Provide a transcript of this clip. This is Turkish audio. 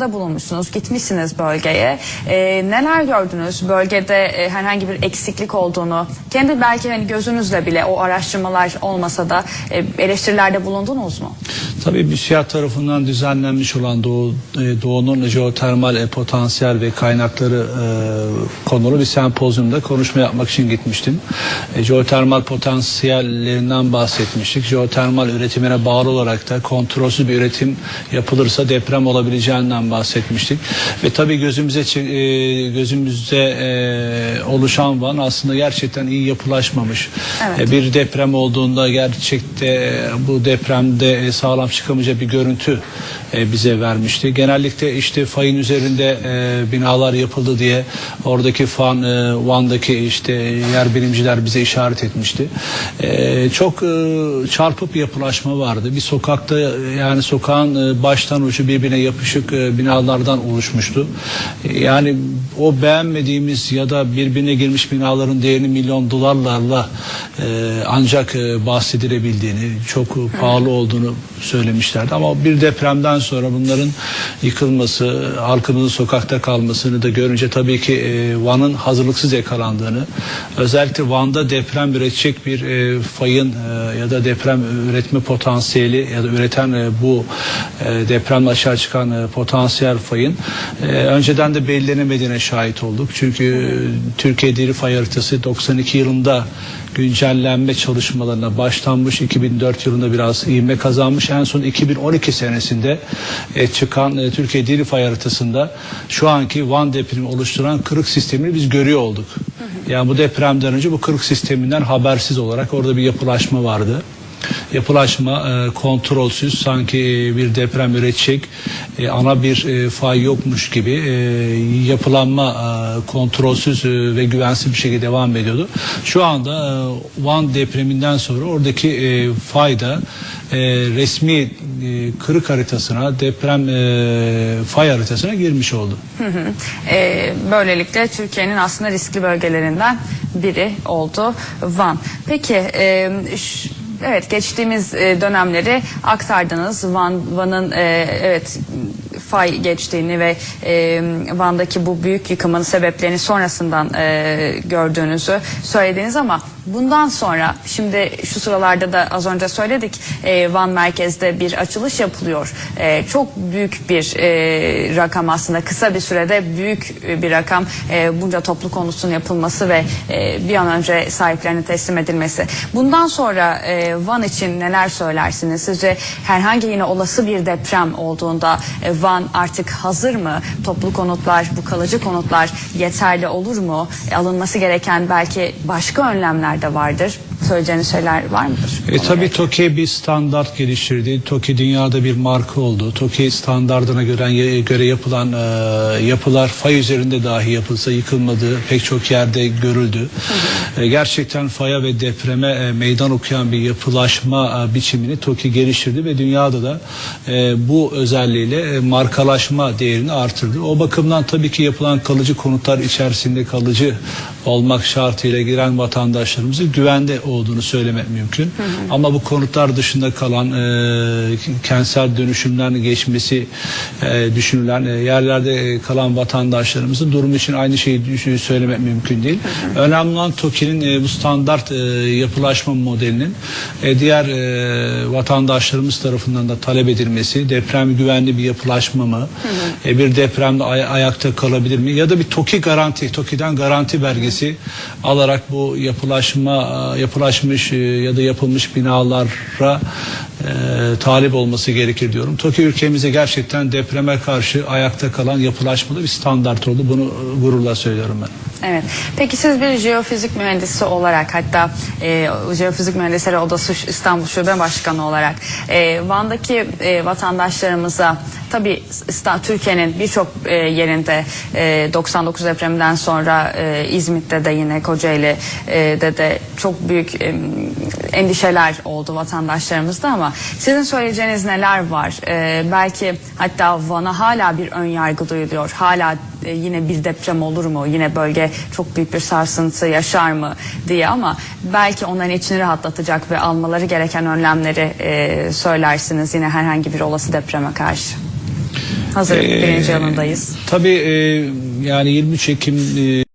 da bulunmuşsunuz, gitmişsiniz bölgeye. Ee, neler gördünüz? Bölgede e, herhangi bir eksiklik olduğunu, kendi belki hani gözünüzle bile o araştırmalar olmasa da e, eleştirilerde bulundunuz mu? Tabii BÜSİAD tarafından düzenlenmiş olan Doğu, e, Doğu'nun jeotermal e, potansiyel ve kaynakları e, konulu bir sempozyumda konuşma yapmak için gitmiştim. E, jeotermal potansiyellerinden bahsetmiştik. Jeotermal üretimine bağlı olarak da kontrolsüz bir üretim yapılırsa deprem olabileceğinden bahsetmiştik. Ve tabii gözümüze e, gözümüzde e, oluşan Van aslında gerçekten iyi yapılaşmamış. Evet. E, bir deprem olduğunda gerçekte bu depremde sağlam çıkamayacağı bir görüntü bize vermişti. Genellikle işte fayın üzerinde binalar yapıldı diye oradaki fan Van'daki işte yer bilimciler bize işaret etmişti. Çok çarpık bir yapılaşma vardı. Bir sokakta yani sokağın baştan ucu birbirine yapışık binalardan oluşmuştu. Yani o beğenmediğimiz ya da birbirine girmiş binaların değerini milyon dolarlarla e, ancak e, bahsedilebildiğini, çok pahalı olduğunu söylemişlerdi. Ama bir depremden sonra bunların yıkılması, halkımızın sokakta kalmasını da görünce tabii ki e, Van'ın hazırlıksız yakalandığını, özellikle Van'da deprem üretecek bir e, fayın e, ya da deprem üretme potansiyeli ya da üreten e, bu e, depremle aşağı çıkan e, potansiyel fayın e, önceden de belirlenemediğine şahit olduk. Çünkü e, Türkiye Deri Fay Haritası 92 yılında güncellenme çalışmalarına başlanmış. 2004 yılında biraz ivme kazanmış. En son 2012 senesinde e, çıkan e, Türkiye Deri Fay Haritası'nda şu anki Van depremi oluşturan kırık sistemini biz görüyor olduk. Yani bu depremden önce bu kırık sisteminden habersiz olarak orada bir yapılaşma vardı yapılaşma e, kontrolsüz sanki e, bir deprem üretecek e, ana bir e, fay yokmuş gibi e, yapılanma e, kontrolsüz e, ve güvensiz bir şekilde devam ediyordu. Şu anda e, Van depreminden sonra oradaki e, fayda e, resmi e, kırık haritasına deprem e, fay haritasına girmiş oldu. Ee, böylelikle Türkiye'nin aslında riskli bölgelerinden biri oldu Van. Peki e, evet geçtiğimiz e, dönemleri aktardınız. Van Van'ın e, evet fay geçtiğini ve e, Van'daki bu büyük yıkımın sebeplerini sonrasından e, gördüğünüzü söylediniz ama bundan sonra şimdi şu sıralarda da az önce söyledik e, Van merkezde bir açılış yapılıyor. E, çok büyük bir e, rakam aslında kısa bir sürede büyük bir rakam e, bunca toplu konusun yapılması ve e, bir an önce sahiplerine teslim edilmesi. Bundan sonra e, Van için neler söylersiniz? Sizce herhangi yine olası bir deprem olduğunda e, Van artık hazır mı? Toplu konutlar, bu kalıcı konutlar yeterli olur mu? E, alınması gereken belki başka önlemler de vardır. Söyleyeceğiniz şeyler var mıdır? E tabii TOKİ bir standart geliştirdi. TOKİ dünyada bir marka oldu. TOKİ standardına göre göre yapılan e, yapılar fay üzerinde dahi yapılsa yıkılmadığı pek çok yerde görüldü. E, gerçekten faya ve depreme e, meydan okuyan bir yapılaşma e, biçimini TOKİ geliştirdi ve dünyada da e, bu özelliğiyle e, markalaşma değerini artırdı. O bakımdan tabii ki yapılan kalıcı konutlar içerisinde kalıcı olmak şartıyla giren vatandaşlarımızın güvende olduğunu söylemek mümkün. Ama bu konutlar dışında kalan e, kentsel dönüşümden geçmesi e, düşünülen e, yerlerde kalan vatandaşlarımızın durumu için aynı şeyi söylemek mümkün değil. Önemli olan TOKİ'nin e, bu standart e, yapılaşma modelinin e, diğer e, vatandaşlarımız tarafından da talep edilmesi, deprem güvenli bir yapılaşma mı, e, bir depremde ay- ayakta kalabilir mi ya da bir TOKİ garanti, TOKİ'den garanti belgesi alarak bu yapılaşma e, yapılaşmış e, ya da yapılmış binalara e, talip olması gerekir diyorum. TOKİ ülkemize gerçekten depreme karşı ayakta kalan yapılaşmada bir standart oldu. Bunu e, gururla söylüyorum ben. Evet. Peki siz bir jeofizik mühendisi olarak hatta e, Jeofizik Mühendisleri Odası İstanbul Şube Başkanı olarak e, Van'daki e, vatandaşlarımıza tabii Türkiye'nin birçok e, yerinde e, 99 depreminden sonra e, İzmit'te de yine Kocaeli'de de çok büyük e, endişeler oldu vatandaşlarımızda ama sizin söyleyeceğiniz neler var? E, belki hatta Van'a hala bir ön yargı duyuluyor. Hala e, yine bir deprem olur mu? Yine bölge çok büyük bir sarsıntı yaşar mı diye ama belki onların içini rahatlatacak ve almaları gereken önlemleri e, söylersiniz yine herhangi bir olası depreme karşı. Hazırlık Ee, birinci yılındayız. Tabii e, yani 23 Ekim e,